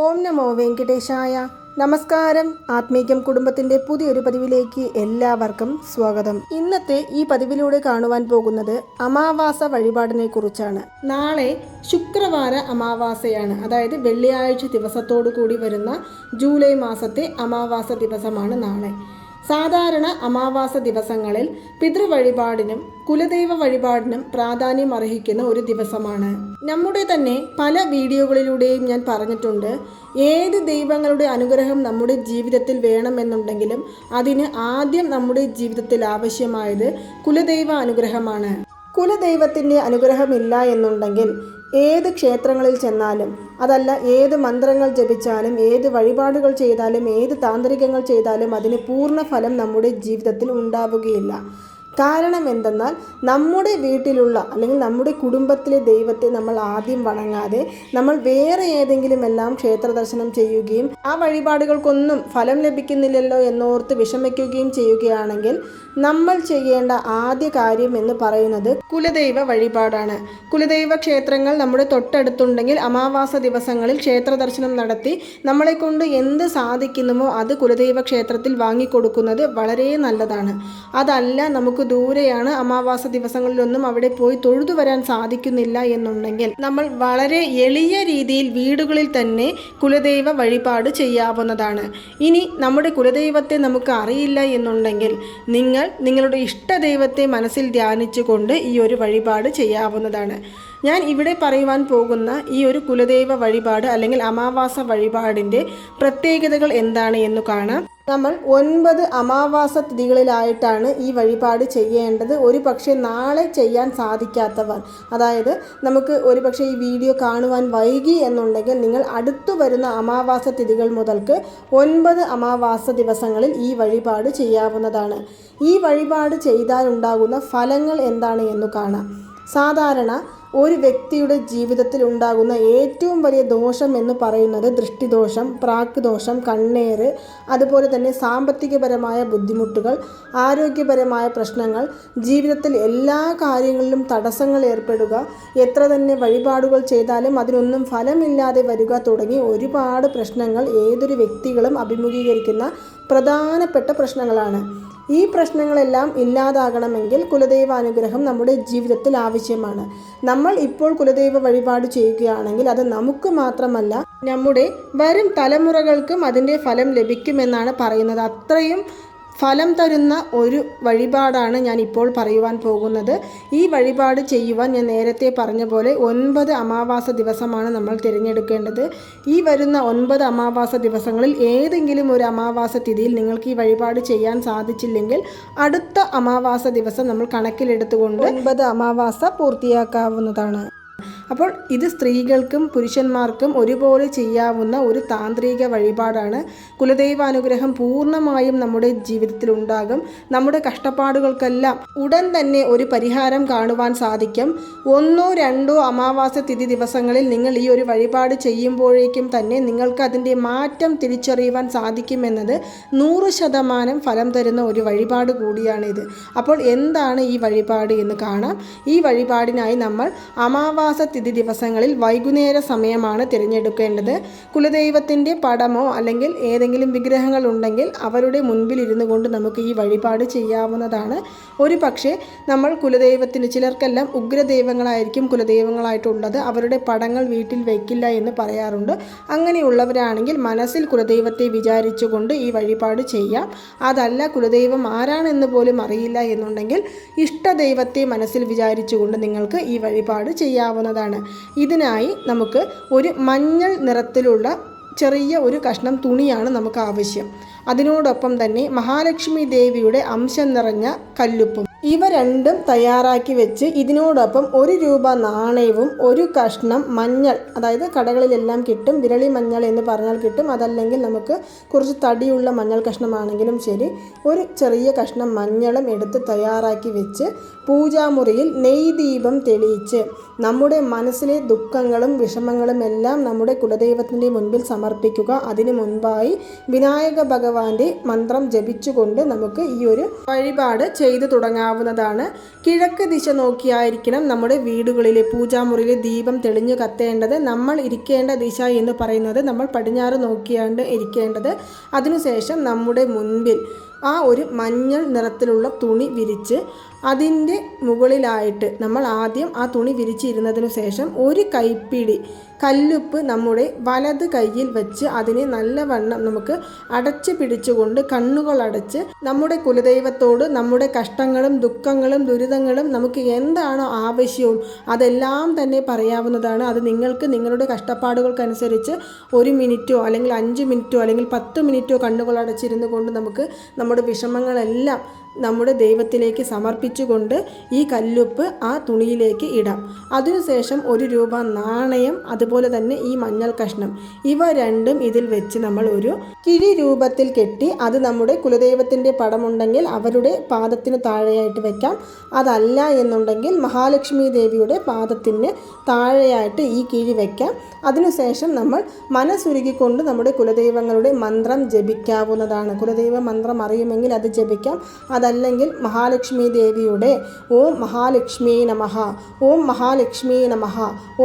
ഓം നമോ വെങ്കടേശായ. നമസ്കാരം. ആത്മീകം കുടുംബത്തിന്റെ പുതിയൊരു പതിവിലേക്ക് എല്ലാവർക്കും സ്വാഗതം. ഇന്നത്തെ ഈ പതിവിലൂടെ കാണുവാൻ പോകുന്നത് അമാവാസ വഴിപാടിനെ കുറിച്ചാണ്. നാളെ ശുക്രവാര അമാവാസയാണ്. അതായത് വെള്ളിയാഴ്ച ദിവസത്തോടു കൂടി വരുന്ന ജൂലൈ മാസത്തെ അമാവാസ ദിവസമാണ് നാളെ. സാധാരണ അമാവാസ ദിവസങ്ങളിൽ പിതൃവഴിപാടിനും കുലദൈവ വഴിപാടിനും പ്രാധാന്യം അർഹിക്കുന്ന ഒരു ദിവസമാണ്. നമ്മുടെ തന്നെ പല വീഡിയോകളിലൂടെയും ഞാൻ പറഞ്ഞിട്ടുണ്ട് ഏത് ദൈവങ്ങളുടെ അനുഗ്രഹം നമ്മുടെ ജീവിതത്തിൽ വേണമെന്നുണ്ടെങ്കിലും അതിന് ആദ്യം നമ്മുടെ ജീവിതത്തിൽ ആവശ്യമായത് കുലദൈവ അനുഗ്രഹമാണ്. കുലദൈവത്തിന്റെ അനുഗ്രഹമില്ല എന്നുണ്ടെങ്കിൽ ഏത് ക്ഷേത്രങ്ങളിൽ ചെന്നാലും അതല്ല ഏത് മന്ത്രങ്ങൾ ജപിച്ചാലും ഏത് വഴിപാടുകൾ ചെയ്താലും ഏത് താന്ത്രികങ്ങൾ ചെയ്താലും അതിന് പൂർണ ഫലം നമ്മുടെ ജീവിതത്തിൽ ഉണ്ടാവുകയില്ല. കാരണം എന്തെന്നാൽ നമ്മുടെ വീട്ടിലുള്ള അല്ലെങ്കിൽ നമ്മുടെ കുടുംബത്തിലെ ദൈവത്തെ നമ്മൾ ആദ്യം വണങ്ങാതെ നമ്മൾ വേറെ ഏതെങ്കിലും എല്ലാം ക്ഷേത്ര ദർശനം ചെയ്യുകയും ആ വഴിപാടുകൾക്കൊന്നും ഫലം ലഭിക്കുന്നില്ലല്ലോ എന്നോർത്ത് വിഷമിക്കുകയും ചെയ്യുകയാണെങ്കിൽ നമ്മൾ ചെയ്യേണ്ട ആദ്യ കാര്യം എന്ന് പറയുന്നത് കുലദൈവ വഴിപാടാണ്. കുലദൈവ ക്ഷേത്രങ്ങൾ നമ്മുടെ തൊട്ടടുത്തുണ്ടെങ്കിൽ അമാവാസ ദിവസങ്ങളിൽ ക്ഷേത്ര ദർശനം നടത്തി നമ്മളെ കൊണ്ട് എന്ത് സാധിക്കുന്നുമോ അത് കുലദൈവ ക്ഷേത്രത്തിൽ വാങ്ങിക്കൊടുക്കുന്നത് വളരെ നല്ലതാണ്. അതല്ല നമുക്ക് ദൂരെയാണ് അമാവാസ ദിവസങ്ങളിലൊന്നും അവിടെ പോയി തൊഴുതു വരാൻ സാധിക്കുന്നില്ല എന്നുണ്ടെങ്കിൽ നമ്മൾ വളരെ എളിയ രീതിയിൽ വീടുകളിൽ തന്നെ കുലദൈവ വഴിപാട് ചെയ്യാവുന്നതാണ്. ഇനി നമ്മുടെ കുലദൈവത്തെ നമുക്ക് അറിയില്ല എന്നുണ്ടെങ്കിൽ നിങ്ങൾ നിങ്ങളുടെ ഇഷ്ടദൈവത്തെ മനസ്സിൽ ധ്യാനിച്ചുകൊണ്ട് ഈ ഒരു വഴിപാട് ചെയ്യാവുന്നതാണ്. ഞാൻ ഇവിടെ പറയുവാൻ പോകുന്ന ഈ ഒരു കുലദൈവ വഴിപാട് അല്ലെങ്കിൽ അമാവാസ വഴിപാടിന്റെ പ്രത്യേകതകൾ എന്താണ് എന്ന് കാണാം. നമ്മൾ ഒൻപത് അമാവാസ തിഥികളിലായിട്ടാണ് ഈ വഴിപാട് ചെയ്യേണ്ടത്. ഒരു പക്ഷേ നാളെ ചെയ്യാൻ സാധിക്കാത്തവർ. അതായത് നമുക്ക് ഒരു പക്ഷേ ഈ വീഡിയോ കാണുവാൻ വൈകി എന്നുണ്ടെങ്കിൽ നിങ്ങൾ അടുത്തു വരുന്ന അമാവാസ തിഥികൾ മുതൽക്ക് ഒൻപത് അമാവാസ ദിവസങ്ങളിൽ ഈ വഴിപാട് ചെയ്യാവുന്നതാണ്. ഈ വഴിപാട് ചെയ്താലുണ്ടാകുന്ന ഫലങ്ങൾ എന്താണ് എന്ന് കാണാം. സാധാരണ ഒരു വ്യക്തിയുടെ ജീവിതത്തിൽ ഉണ്ടാകുന്ന ഏറ്റവും വലിയ ദോഷം എന്ന് പറയുന്നത് ദൃഷ്ടിദോഷം പ്രാക്ക് ദോഷം കണ്ണേറ് അതുപോലെ തന്നെ സാമ്പത്തികപരമായ ബുദ്ധിമുട്ടുകൾ ആരോഗ്യപരമായ പ്രശ്നങ്ങൾ ജീവിതത്തിൽ എല്ലാ കാര്യങ്ങളിലും തടസ്സങ്ങൾ ഏർപ്പെടുക എത്ര തന്നെ വഴിപാടുകൾ ചെയ്താലും അതിനൊന്നും ഫലമില്ലാതെ വരിക തുടങ്ങി ഒരുപാട് പ്രശ്നങ്ങൾ ഏതൊരു വ്യക്തികളും അഭിമുഖീകരിക്കുന്ന പ്രധാനപ്പെട്ട പ്രശ്നങ്ങളാണ്. ഈ പ്രശ്നങ്ങളെല്ലാം ഇല്ലാതാകണമെങ്കിൽ കുലദൈവ അനുഗ്രഹം നമ്മുടെ ജീവിതത്തിൽ ആവശ്യമാണ്. നമ്മൾ ഇപ്പോൾ കുലദൈവ വഴിപാട് ചെയ്യുകയാണെങ്കിൽ അത് നമുക്ക് മാത്രമല്ല നമ്മുടെ വരും തലമുറകൾക്കും അതിന്റെ ഫലം ലഭിക്കുമെന്നാണ് പറയുന്നത്. അത്രയും ഫലം തരുന്ന ഒരു വഴിപാടാണ് ഞാൻ ഇപ്പോൾ പറയുവാൻ പോകുന്നത്. ഈ വഴിപാട് ചെയ്യുവാൻ ഞാൻ നേരത്തെ പറഞ്ഞ പോലെ ഒൻപത് അമാവാസ ദിവസമാണ് നമ്മൾ തിരഞ്ഞെടുക്കേണ്ടത്. ഈ വരുന്ന ഒൻപത് അമാവാസ ദിവസങ്ങളിൽ ഏതെങ്കിലും ഒരു അമാവാസ തിഥിയിൽ നിങ്ങൾക്ക് ഈ വഴിപാട് ചെയ്യാൻ സാധിച്ചില്ലെങ്കിൽ അടുത്ത അമാവാസ ദിവസം നമ്മൾ കണക്കിലെടുത്തുകൊണ്ട് ഒൻപത് അമാവാസ പൂർത്തിയാക്കാവുന്നതാണ്. അപ്പോൾ ഇത് സ്ത്രീകൾക്കും പുരുഷന്മാർക്കും ഒരുപോലെ ചെയ്യാവുന്ന ഒരു താന്ത്രിക വഴിപാടാണ്. കുലദൈവാനുഗ്രഹം പൂർണമായും നമ്മുടെ ജീവിതത്തിൽ ഉണ്ടാകും. നമ്മുടെ കഷ്ടപ്പാടുകൾക്കെല്ലാം ഉടൻ തന്നെ ഒരു പരിഹാരം കാണുവാൻ സാധിക്കും. ഒന്നോ രണ്ടോ അമാവാസ തിഥി ദിവസങ്ങളിൽ നിങ്ങൾ ഈ ഒരു വഴിപാട് ചെയ്യുമ്പോഴേക്കും തന്നെ നിങ്ങൾക്ക് അതിന്റെ മാറ്റം തിരിച്ചറിയുവാൻ സാധിക്കുമെന്നത് നൂറ് ശതമാനം ഫലം തരുന്ന ഒരു വഴിപാട് കൂടിയാണിത്. അപ്പോൾ എന്താണ് ഈ വഴിപാട് എന്ന് കാണാം. ഈ വഴിപാടിനായി നമ്മൾ അമാവാസ തിഥി ദിവസങ്ങളിൽ വൈകുന്നേര സമയമാണ് തിരഞ്ഞെടുക്കേണ്ടത്. കുലദൈവത്തിന്റെ പടമോ അല്ലെങ്കിൽ ഏതെങ്കിലും വിഗ്രഹങ്ങൾ ഉണ്ടെങ്കിൽ അവരുടെ മുൻപിൽ ഇരുന്നു കൊണ്ട് നമുക്ക് ഈ വഴിപാട് ചെയ്യാവുന്നതാണ്. ഒരു പക്ഷേ നമ്മൾ കുലദൈവത്തിന് ചിലർക്കെല്ലാം ഉഗ്രദൈവങ്ങളായിരിക്കും കുലദൈവങ്ങളായിട്ടുള്ളത്. അവരുടെ പടങ്ങൾ വീട്ടിൽ വയ്ക്കില്ല എന്ന് പറയാറുണ്ട്. അങ്ങനെയുള്ളവരാണെങ്കിൽ മനസ്സിൽ കുലദൈവത്തെ വിചാരിച്ചുകൊണ്ട് ഈ വഴിപാട് ചെയ്യാം. അതല്ല കുലദൈവം ആരാണെന്ന് പോലും അറിയില്ല എന്നുണ്ടെങ്കിൽ ഇഷ്ടദൈവത്തെ മനസ്സിൽ വിചാരിച്ചുകൊണ്ട് നിങ്ങൾക്ക് ഈ വഴിപാട് ചെയ്യാവുന്നതാണ്. ഇതിനായി നമുക്ക് ഒരു മഞ്ഞൾ നിറത്തിലുള്ള ചെറിയ ഒരു കഷ്ണം തുണിയാണ് നമുക്ക് ആവശ്യം. അതിനോടൊപ്പം തന്നെ മഹാലക്ഷ്മി ദേവിയുടെ അംശം നിറഞ്ഞ കല്ലുപ്പും. ഇവ രണ്ടും തയ്യാറാക്കി വെച്ച് ഇതിനോടൊപ്പം ഒരു രൂപ നാണയവും ഒരു കഷ്ണം മഞ്ഞൾ അതായത് കടകളിലെല്ലാം കിട്ടും വിരളി മഞ്ഞൾ എന്ന് പറഞ്ഞാൽ കിട്ടും. അതല്ലെങ്കിൽ നമുക്ക് കുറച്ച് തടിയുള്ള മഞ്ഞൾ കഷ്ണമാണെങ്കിലും ശരി ഒരു ചെറിയ കഷ്ണം മഞ്ഞളും എടുത്ത് തയ്യാറാക്കി വെച്ച് പൂജാമുറിയിൽ നെയ് ദീപം തെളിയിച്ച് നമ്മുടെ മനസ്സിലെ ദുഃഖങ്ങളും വിഷമങ്ങളും എല്ലാം നമ്മുടെ കുലദൈവത്തിന്റെ മുൻപിൽ സമർപ്പിക്കുക. അതിനു മുൻപായി വിനായക ഭഗവാന്റെ മന്ത്രം ജപിച്ചുകൊണ്ട് നമുക്ക് ഈ ഒരു വഴിപാട് ചെയ്തു തുടങ്ങാം വെക്കാവുന്നതാണ് കിഴക്ക് ദിശ നോക്കിയായിരിക്കണം നമ്മുടെ വീടുകളിലെ പൂജാമുറിയിലെ ദീപം തെളിഞ്ഞു കത്തേണ്ടത്. നമ്മൾ ഇരിക്കേണ്ട ദിശ എന്ന് പറയുന്നത് നമ്മൾ പടിഞ്ഞാറ് നോക്കിയാണ്ട് ഇരിക്കേണ്ടത്. അതിനുശേഷം നമ്മുടെ മുൻപിൽ ആ ഒരു മഞ്ഞൾ നിറത്തിലുള്ള തുണി വിരിച്ച് അതിന്റെ മുകളിലായിട്ട് നമ്മൾ ആദ്യം ആ തുണി വിരിച്ചിരുന്നതിന് ശേഷം ഒരു കൈപ്പിടി കല്ലുപ്പ് നമ്മുടെ വലത് കയ്യിൽ വെച്ച് അതിനെ നല്ലവണ്ണം നമുക്ക് അടച്ചു പിടിച്ചുകൊണ്ട് കണ്ണുകൾ അടച്ച് നമ്മുടെ കുലദൈവത്തോട് നമ്മുടെ കഷ്ടങ്ങളും ദുഃഖങ്ങളും ദുരിതങ്ങളും നമുക്ക് എന്താണോ ആവശ്യവും അതെല്ലാം തന്നെ പറയാവുന്നതാണ്. അത് നിങ്ങൾക്ക് നിങ്ങളുടെ കഷ്ടപ്പാടുകൾക്കനുസരിച്ച് ഒരു മിനിറ്റോ അല്ലെങ്കിൽ അഞ്ച് മിനിറ്റോ അല്ലെങ്കിൽ പത്ത് മിനിറ്റോ കണ്ണുകൾ അടച്ചിരുന്നു കൊണ്ട് നമുക്ക് നമ്മുടെ വിഷമങ്ങളെല്ലാം നമ്മുടെ ദൈവത്തിലേക്ക് സമർപ്പിച്ചുകൊണ്ട് ഈ കല്ലുപ്പ് ആ തുണിയിലേക്ക് ഇടാം. അതിനുശേഷം ഒരു രൂപ നാണയം അതുപോലെ തന്നെ ഈ മഞ്ഞൾ കഷ്ണം. ഇവ രണ്ടും ഇതിൽ വെച്ച് നമ്മൾ ഒരു കിഴി രൂപത്തിൽ കെട്ടി അത് നമ്മുടെ കുലദൈവത്തിന്റെ പടമുണ്ടെങ്കിൽ അവരുടെ പാദത്തിന് താഴെയായിട്ട് വെക്കാം. അതല്ല എന്നുണ്ടെങ്കിൽ മഹാലക്ഷ്മി ദേവിയുടെ പാദത്തിന് താഴെയായിട്ട് ഈ കിഴി വെക്കാം. അതിനുശേഷം നമ്മൾ മനസ്സുരുകിക്കൊണ്ട് നമ്മുടെ കുലദൈവങ്ങളുടെ മന്ത്രം ജപിക്കാവുന്നതാണ്. കുലദൈവ മന്ത്രം അറിയുമെങ്കിൽ അത് ജപിക്കാം. അതല്ലെങ്കിൽ മഹാലക്ഷ്മി ദേവിയുടെ ഓം മഹാലക്ഷ്മി നമഹ ഓം മഹാലക്ഷ്മി നമഹ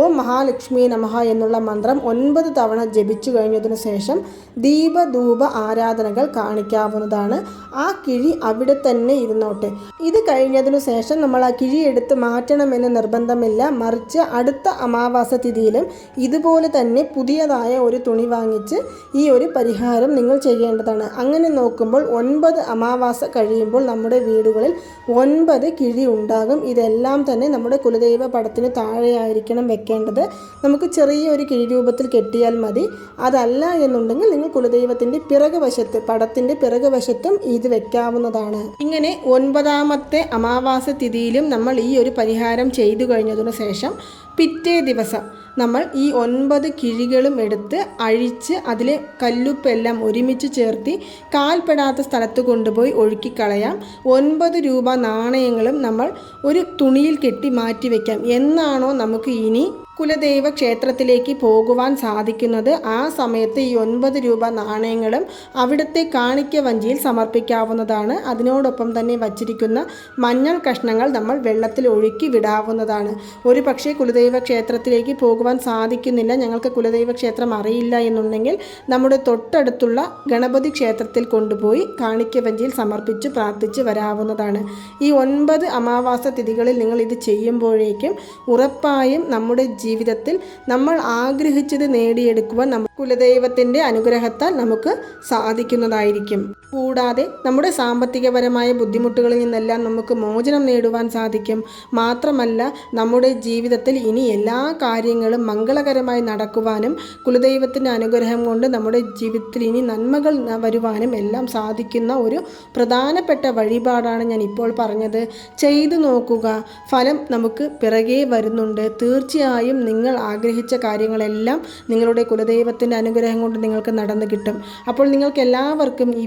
ഓം മഹാലക്ഷ്മി നമഹ എന്നുള്ള മന്ത്രം ഒൻപത് തവണ ജപിച്ചു കഴിഞ്ഞതിനു ശേഷം ദീപധൂപ ആരാധനകൾ കാണിക്കാവുന്നതാണ്. ആ കിഴി അവിടെ തന്നെ ഇരുന്നോട്ടെ. ഇത് കഴിഞ്ഞതിനു ശേഷം നമ്മൾ ആ കിഴി എടുത്ത് മാറ്റണമെന്ന് നിർബന്ധമില്ല. മറിച്ച് അടുത്ത അമാവാസ തിഥിയിലും ഇതുപോലെ തന്നെ പുതിയതായ ഒരു തുണി വാങ്ങിച്ച് ഈ ഒരു പരിഹാരം നിങ്ങൾ ചെയ്യേണ്ടതാണ്. അങ്ങനെ നോക്കുമ്പോൾ ഒൻപത് അമാവാസ കഴിയുമ്പോൾ നമ്മുടെ വീടുകളിൽ ഒൻപത് കിഴി ഉണ്ടാകും. ഇതെല്ലാം തന്നെ നമ്മുടെ കുലദൈവ പടത്തിന് താഴെയായിരിക്കണം വെക്കേണ്ടത്. നമുക്ക് ചെറിയ ഒരു കിഴി രൂപത്തിൽ കെട്ടിയാൽ മതി. അതല്ല എന്നുണ്ടെങ്കിൽ നിങ്ങൾ കുലദൈവത്തിന്റെ പിറകു വശത്ത് പടത്തിന്റെ പിറകു വശത്തും ഇത് വെക്കാവുന്നതാണ്. ഇങ്ങനെ ഒൻപതാമത്തെ അമാവാസ തിഥിയിലും നമ്മൾ ഈ ഒരു പരിഹാരം ചെയ്തു കഴിഞ്ഞതിനു ശേഷം പിറ്റേ ദിവസം നമ്മൾ ഈ ഒൻപത് കിഴികളും എടുത്ത് അഴിച്ച് അതിലെ കല്ലുപ്പെല്ലാം ഒരുമിച്ച് ചേർത്തി കാൽപ്പെടാത്ത സ്ഥലത്ത് കൊണ്ടുപോയി ഒഴുക്കിക്കളയാം. ഒൻപത് രൂപ നാണയങ്ങളും നമ്മൾ ഒരു തുണിയിൽ കെട്ടി മാറ്റി വയ്ക്കാം എന്നാണോ നമുക്ക് ഇനി കുലദൈവ ക്ഷേത്രത്തിലേക്ക് പോകുവാൻ സാധിക്കുന്നത് ആ സമയത്ത് ഈ ഒൻപത് രൂപ നാണയങ്ങളും അവിടുത്തെ കാണിക്ക വഞ്ചിയിൽ സമർപ്പിക്കാവുന്നതാണ്. അതിനോടൊപ്പം തന്നെ വച്ചിരിക്കുന്ന മഞ്ഞൾ കഷ്ണങ്ങൾ നമ്മൾ വെള്ളത്തിൽ ഒഴുക്കി വിടാവുന്നതാണ്. ഒരു പക്ഷേ കുലദൈവ ക്ഷേത്രത്തിലേക്ക് പോകുവാൻ സാധിക്കുന്നില്ല. ഞങ്ങൾക്ക് കുലദൈവ ക്ഷേത്രം അറിയില്ല എന്നുണ്ടെങ്കിൽ നമ്മുടെ തൊട്ടടുത്തുള്ള ഗണപതി ക്ഷേത്രത്തിൽ കൊണ്ടുപോയി കാണിക്ക വഞ്ചിയിൽ സമർപ്പിച്ച് പ്രാർത്ഥിച്ച് വരാവുന്നതാണ്. ഈ ഒൻപത് അമാവാസ തിഥികളിൽ നിങ്ങൾ ഇത് ചെയ്യുമ്പോഴേക്കും ഉറപ്പായും നമ്മുടെ ജീവിതത്തിൽ നമ്മൾ ആഗ്രഹിച്ചത് നേടിയെടുക്കുവാൻ കുലദൈവത്തിന്റെ അനുഗ്രഹത്താൽ നമുക്ക് സാധിക്കുന്നതായിരിക്കും. കൂടാതെ നമ്മുടെ സാമ്പത്തികപരമായ ബുദ്ധിമുട്ടുകളിൽ നിന്നെല്ലാം നമുക്ക് മോചനം നേടുവാൻ സാധിക്കും. മാത്രമല്ല നമ്മുടെ ജീവിതത്തിൽ ഇനി എല്ലാ കാര്യങ്ങളും മംഗളകരമായി നടക്കുവാനും കുലദൈവത്തിന്റെ അനുഗ്രഹം കൊണ്ട് നമ്മുടെ ജീവിതത്തിൽ ഇനി നന്മകൾ വരുവാനും എല്ലാം സാധിക്കുന്ന ഒരു പ്രധാനപ്പെട്ട വഴിപാടാണ് ഞാൻ ഇപ്പോൾ പറഞ്ഞത്. ചെയ്തു നോക്കുക. ഫലം നമുക്ക് പിറകെ വരുന്നുണ്ട്. തീർച്ചയായും നിങ്ങൾ ആഗ്രഹിച്ച കാര്യങ്ങളെല്ലാം നിങ്ങളുടെ കുലദൈവത്തിന്റെ അനുഗ്രഹം കൊണ്ട് നിങ്ങൾക്ക് നടന്നു കിട്ടും. അപ്പോൾ നിങ്ങൾക്ക് എല്ലാവർക്കും ഈ